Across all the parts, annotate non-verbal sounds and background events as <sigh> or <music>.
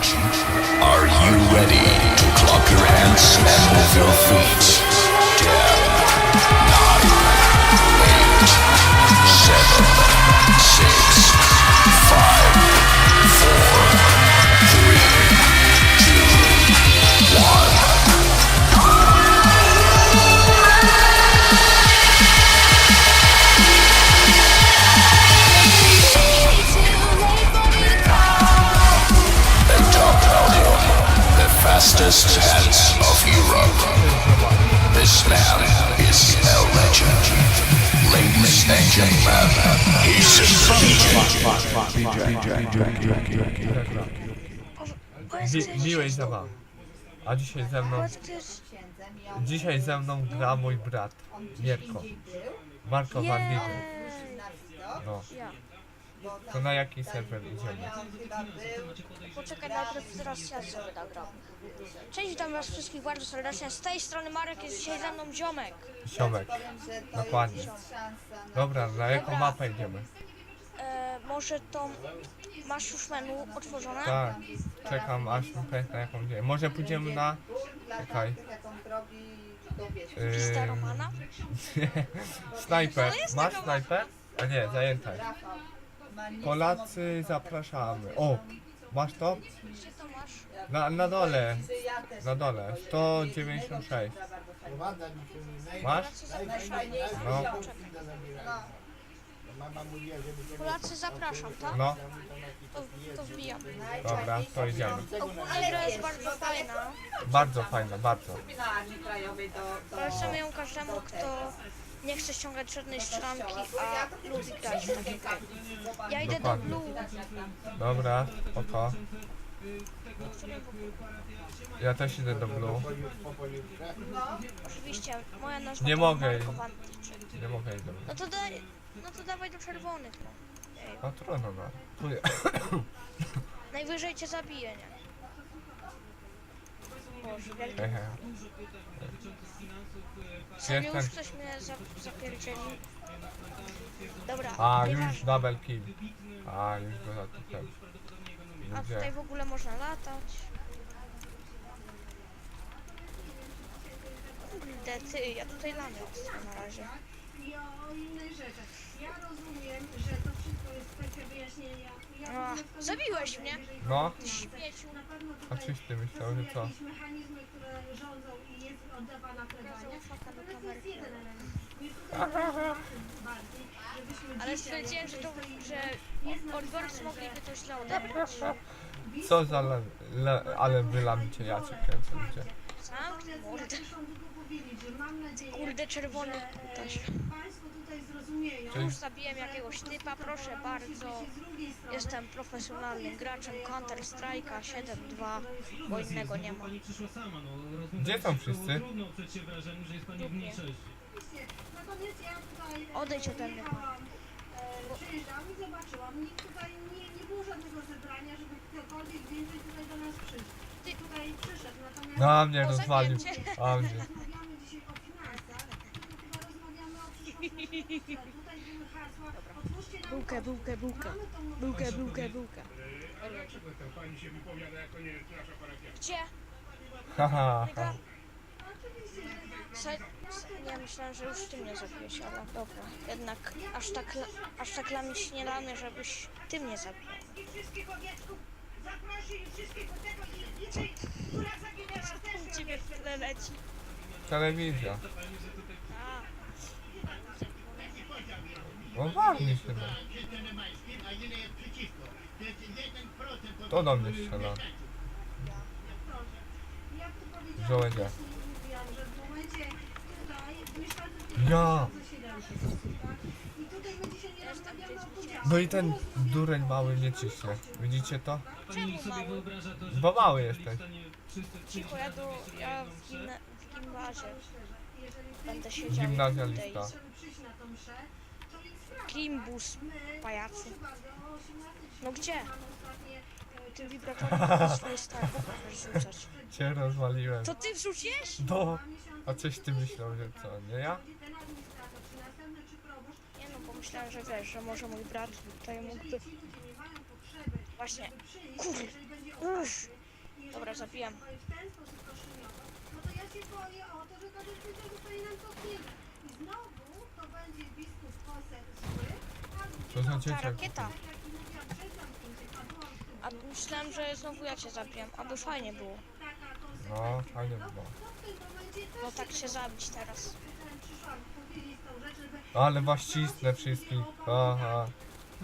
Are you ready to clap your hands and move your feet? Ten, nine, eight, seven, six, five, Mi, miłej zabawy. A dzisiaj ze mną, dzisiaj ze mną gra mój brat, Mierko. Marko. Ja. To na jaki serwer idziemy? Poczekaj, najpierw teraz ja sobie nagram. Cześć, witam was wszystkich bardzo serdecznie. Z tej strony Marek jest dzisiaj ze mną ziomek. Siomek. Dokładnie. Dobra, na jaką mapę idziemy? E, może tą... Masz już menu otworzone? Tak. Czekam aż mi pęknie jaką idziemy. Może pójdziemy na... Czekaj. Pista Yy, Romana? snajper. Masz snajper? A nie, zajęta jest. Polacy zapraszamy. O! Masz to? Na, na dole. Na dole. 196. Masz? No. Polacy zapraszam, tak? No, To, to wbijam. dobra, to idziemy. Ogólnie gra jest bardzo fajna. Bardzo fajne, bardzo. Polecam ją każdemu, kto nie chce ściągać żadnej strzelanki, a lubi grać w takie gry. Ja idę do Dokładnie. Blue. Dobra, oko. Ja też idę do Blue. Oczywiście, moja nazwa Nie to mogę. Marko Wantyczyk. Nie mogę iść do Blue. No to daj, no to dawaj do czerwonych, no. Ej, No trudno, no. Tu je- najwyżej cię zabije, nie? Boże, wielkie. Już ktoś mnie za, zapierdzieli? Dobra, A, już nieważne. double kill. A, już go zatukłem. A tutaj w ogóle można latać. Kurde, ty, ja tutaj lamię na razie. I o innych rzeczach. Ja rozumiem, że to wszystko jest kwestia wyjaśnienia. A, zabiłeś nie mnie. No, Ty śmieciu. A tutaj czyś ty to myślał, są że co? Ale stwierdziłem, że, to, że odbiorcy mogliby to źle odebrać. Co za le, le, ale wy lamicie, ja cię kręcę, ludzie. Nadzieję, Kurde, czerwony że ktoś. Państwo tutaj zrozumieją. Czyli- Już zabiłem jakiegoś typa, proszę bardzo. Jestem profesjonalnym graczem Counter Strike'a 7.2, bo innego nie ma. Gdzie są wszyscy? Odejdź ode mnie. Przyjeżdżam i zobaczyłam, nikt tutaj nie, nie było żadnego zebrania, żeby ktokolwiek więcej tutaj do nas przyszedł. Ty tutaj przyszedł, natomiast Na mnie rozwalił. A mnie. <laughs> rozmawiamy dzisiaj o finansach, tylko chyba rozmawiamy o przyszłości. Tutaj były hasła, otwórzcie nam Bułkę, bułkę, bułkę. Mamy tą Bułkę, bułkę, bułkę. Gdzie? Haha. Oczywiście, że Se, nie, myślałem, że już ty mnie zabiłeś, ale dobra. Jednak aż tak, aż tak lamić nie lamy, żebyś ty mnie zabił. wszystkich obietków zaprosić wszystkich do tego i liczyć, która zaginęła też Ciebie w tle leci. Telewizja. No no. To do mnie strzela. Ja tu powiedziałam, Żołędzie. mówiłam, że w momencie tutaj mieszkańcy Ja. zasiedlali się wszyscy, tak? I tutaj my dzisiaj nie rozmawiamy o podziałach. No i ten dureń mały nie ciśnie. Widzicie to? Pani Czemu sobie mały? wyobraża to, że Bo mały jesteś. cicho, ja, sobie ja w, gimna, w ty będę siedział Gimnazjalista. tutaj. To My, pajacu. proszę bardzo, o 18 No gdzie? Tym wibratorem <laughs> swoje stare rzucać. Cię rozwaliłem. To ty wrzuciłeś? No. A coś ty myślał, że co, nie ja? Nie no, pomyślałem, że wiesz, że może mój brat tutaj mógłby właśnie... przyjść, Kurde. jeżeli będzie Uff. Dobra, zabijam. no to ja się boję o to, że każdy będzie zostanie nam cofnięty. I znowu to będzie Co za Ta rakieta. a w myślałem, że znowu ja cię zabiję, aby fajnie było. No, fajnie tego, było. w No się tak się zabić teraz. Żeby Ale was cisnę wszystkich. Aha.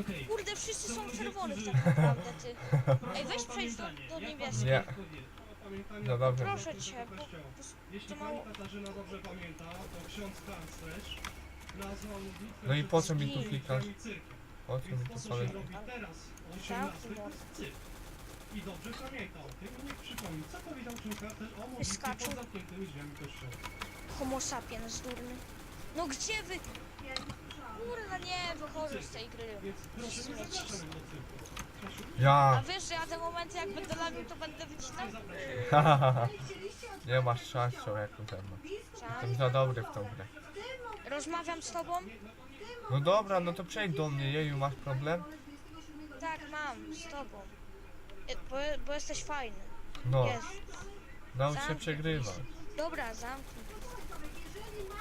Okej. Kurde, wszyscy są czerwonych tak naprawdę, ty. Ej, weź przejdź do, do niebieskich. Nie. No dobrze. Proszę cię, bo... Jeśli to pani mało... Katarzyna dobrze pamięta, to ksiądz kanclerz No i po co mi tu klikasz? Po co mi tu to, co sobie... się robi teraz, o 18 to jest cyrk. I dobrze pamięta o tym i niech przypomni, co powiedział ksiądz kanclerz o modlitwie Wyskoczył. pod zamkniętymi drzwiami kościoła. Homo sapiens durny. No gdzie wy? nie. Kurwa, nie, wychodzę z tej gry. Więc proszę nie Śmieci. zapraszam do cyrku. Kasiu, A Ja! wiesz, że ja te momenty jak będę lamił, to będę wycinał? zapraszam. <laughs> Nie masz szans człowieku ze mną. Jestem za dobry w tą grę. Rozmawiam z tobą? No dobra, no to przejdź do mnie, jeju, masz problem? Tak, mam, z tobą. E, Bo, bo jesteś fajny. No, Jest. naucz się przegrywać. Dobra, zamknij.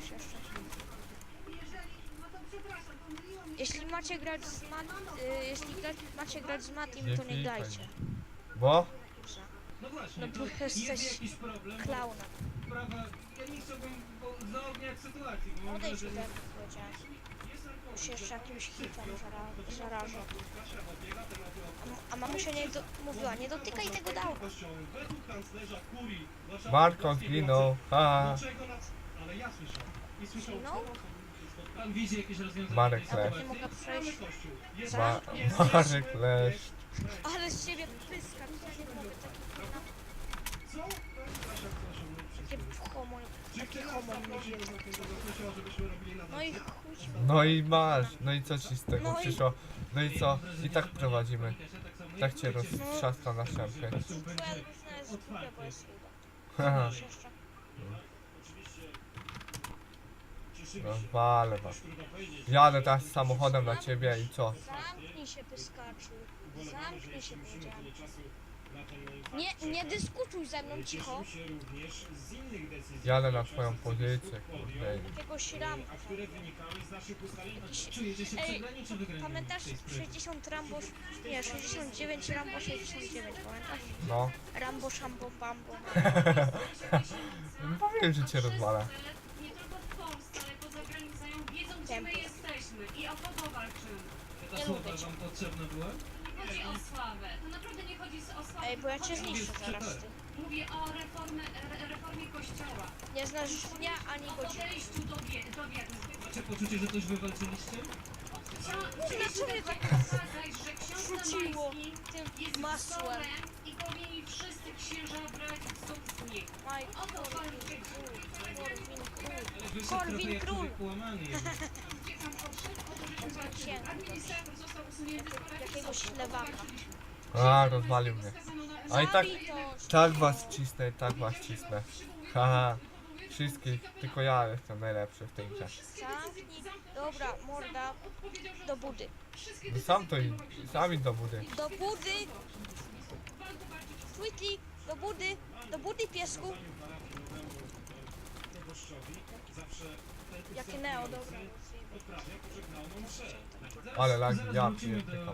Jeszcze. no. Jeśli macie grać z Mat... Y, jeśli gra, macie grać z Matim, to nie klikaj. grajcie. Bo? No bo jest jesteś Klauna. Sprawa, ja nie chciałbym bo zaogniać sytuacji, bo mam Odejdź ode mnie, powiedziałeś. Już się jeszcze jakimś hitem zara zarażę. A, m- a mamusia nie do, mówiła, nie dotykaj tego dałka. Warszawy Marko zginął. Ha. Dlaczego nas... Ale ja słyszałem. I słyszał pan widzi jakieś rozwiązanie Marek tej. Nie mogę przejść. Kościół. Jest Ma. Marek Leszcz. Ale z ciebie pyska, nie mogę takiego Co? Kasia, proszę, mów takie wszystko. homo, Czy takie ty nas homo zaprosił mówię. do zamkniętego kościoła, żebyśmy robili na No i chuj. No i masz. No i co ci z tego No i- przyszło? No i co? I tak prowadzimy. Tak cię roztrzaska na szarpie. Twoja drużyna jest głupia, bo jest. Haha. Jeszcze. No wale was. Jadę teraz samochodem na ciebie i co? Zamknij się, pyskaczu. Zamknij się, powiedziałem. Nie, nie dyskutuj ze mną, cicho. Jadę na twoją pozycję, kurde. Jakiegoś rampa. Jakiś... Czujecie się Ej, przegrani czy wygrani? Pamiętasz w tej sprawie? 60 Rambo... Nie, 69 Rambo 69, pamiętasz? No. Rambo Szambo Bambo. <laughs> Powiem, że cię rozwala. nie tylko w Polsce, ale poza granicą wiedzą, gdzie my jesteśmy i o kogo walczymy. Ta Nie słowa wam potrzebna była? Nie chodzi o sławę. To naprawdę nie chodzi o sławę. Ej, bo ja cię Chodzi zniszczę zaraz, ty. Mówię o reformie, re, reformie kościoła. Nie znasz dnia ani O godziny. podejściu do, wie, do wiernych. Macie poczucie, że coś wywalczyliście? Dlaczego mnie tak pokazać, że ksiądz rzuciło tym jest masłem? i powinni wszyscy księża brać wzór z niego. Maj, O to Korwin chodzi. Król, Korwin Król. Ale wyszedł Korwin jak Król. człowiek połamany jednak. <laughs> Jakiegoś lewaka. A, rozwalił mnie. A i tak, tak was cisnę, tak was cisnę. Haha. Wszystkich, tylko ja jestem najlepszy w tej grze. Zamknij. Dobra, morda. Do budy. No sam to i sami do budy. Do budy. Sweetie, do budy. Do budy, piesku. Jakie neo, dobra. Ale lagi, ja do pierdykam. e,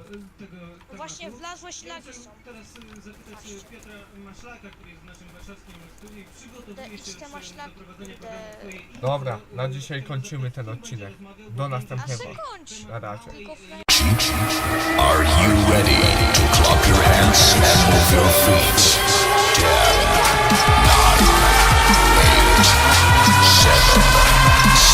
No właśnie wlazłeś lagi są. Teraz e, zapytać e, Piotra Maszlaka, który jest w naszym warszawskim studiu i przygotowuje Idź się te e, maślaki, do prowadzenia kurde. Dobra, na dzisiaj kończymy ten odcinek. Do A następnego. kończ. Na razie. Tylko Are you ready to clap your hands and move your feet? Ten, nine, eight,